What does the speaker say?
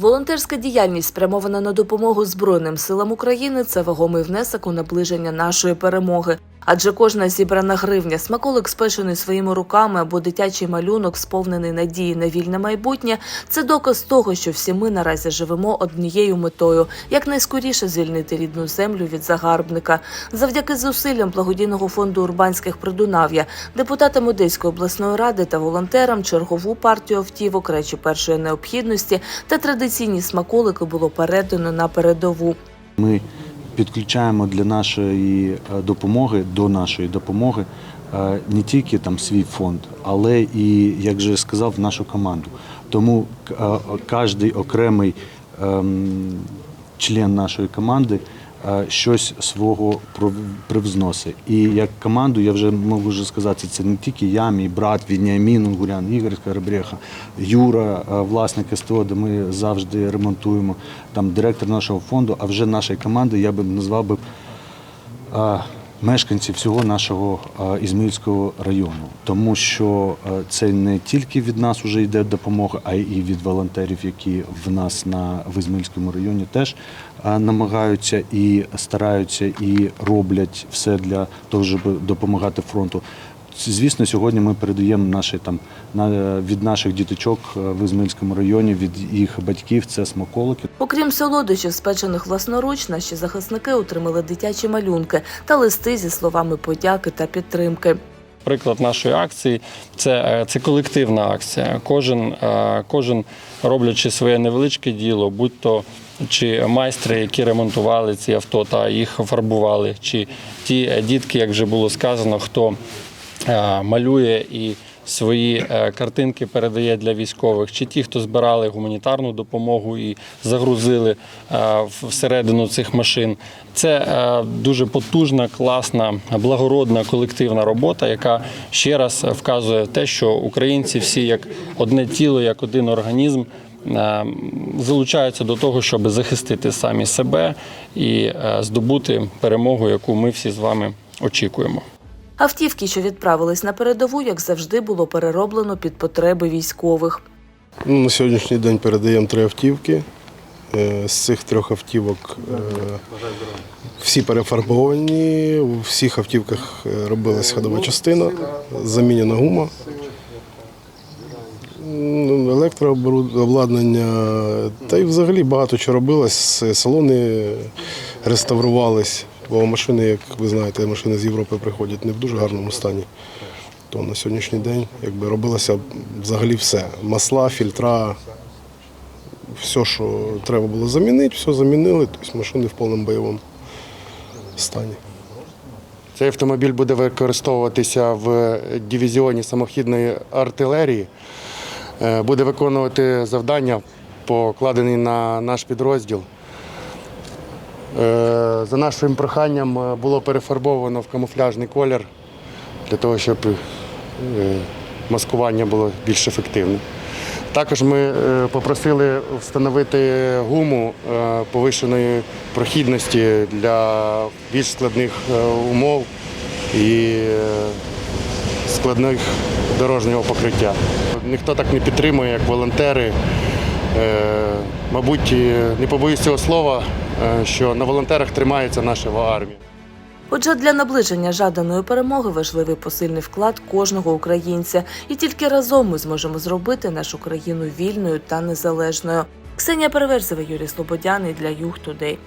Волонтерська діяльність спрямована на допомогу Збройним силам України. Це вагомий внесок у наближення нашої перемоги. Адже кожна зібрана гривня, смаколик спечений своїми руками або дитячий малюнок, сповнений надії на вільне майбутнє, це доказ того, що всі ми наразі живемо однією метою якнайскоріше звільнити рідну землю від загарбника. Завдяки зусиллям благодійного фонду урбанських придунав'я, депутатам Одеської обласної ради та волонтерам чергову партію автівок, речі першої необхідності та традиційні смаколики було передано на передову. Ми підключаємо для нашої е, допомоги, до нашої допомоги е, не тільки там свій фонд, але і, як вже сказав, нашу команду. Тому кожен окремий ем, член нашої команди е, щось свого привзноси. І як команду, я вже можу вже сказати, це не тільки я, мій брат, Вініамін Унгурян, Ігор Карабреха, Юра, е, власник СТО, де ми завжди ремонтуємо, там директор нашого фонду, а вже нашої команди я би назвав би е, мешканці всього нашого Ізмільського Ізмаїльського району, тому що е, це не тільки від нас вже йде допомога, а й від волонтерів, які в нас на в Ізмаїльському районі теж е, намагаються і стараються і роблять все для того, щоб допомагати фронту. Звісно, сьогодні ми передаємо наші там на від наших діточок е, в Ізмаїльському районі, від їх батьків це смаколики. Окрім солодощів, спечених власноруч, наші захисники отримали дитячі малюнки та листи зі словами подяки та підтримки. Приклад нашої акції це, е, це колективна акція. Кожен, е, кожен роблячи своє невеличке діло, будь то чи майстри, які ремонтували ці авто та їх фарбували, чи ті дітки, як вже було сказано, хто малює і свої е, картинки передає для військових, чи ті, хто збирали гуманітарну допомогу і загрузили е, всередину цих машин. Це е, дуже потужна, класна, благородна колективна робота, яка ще раз вказує те, що українці всі як одне тіло, як один організм. е, Залучаються до того, щоб захистити самі себе і е, здобути перемогу, яку ми всі з вами очікуємо. Автівки, що відправились на передову, як завжди, було перероблено під потреби військових. На сьогоднішній день передаємо три автівки. Е, З цих трьох автівок е, всі перефарбовані. У всіх автівках е, робилась ходова частина, замінена гума. Ну, Електрообладнання, та й взагалі багато чого робилось. Салони реставрувались, бо машини, як ви знаєте, машини з Європи приходять не в дуже гарному стані. То на сьогоднішній день якби робилося взагалі все. Масла, фільтра, все, що треба було замінити, все замінили, тобто машини в повному бойовому стані. Цей автомобіль буде використовуватися в дивізіоні самохідної артилерії, Е, буде виконувати завдання, покладені на наш підрозділ. Е, За нашим проханням е, було перефарбовано в камуфляжний колір для того, щоб е, маскування було більш ефективне. Також ми попросили встановити гуму повищеної прохідності для більш складних умов і складних дорожнього покриття. Ніхто так не підтримує, як волонтери. Е, Мабуть, не побоюсь цього слова, е, що на волонтерах тримається наша армія. Отже, для наближення жаданої перемоги важливий посильний вклад кожного українця, і тільки разом ми зможемо зробити нашу країну вільною та незалежною. Ксенія Переверзева, Юрій Слободяний для Юг Тудей.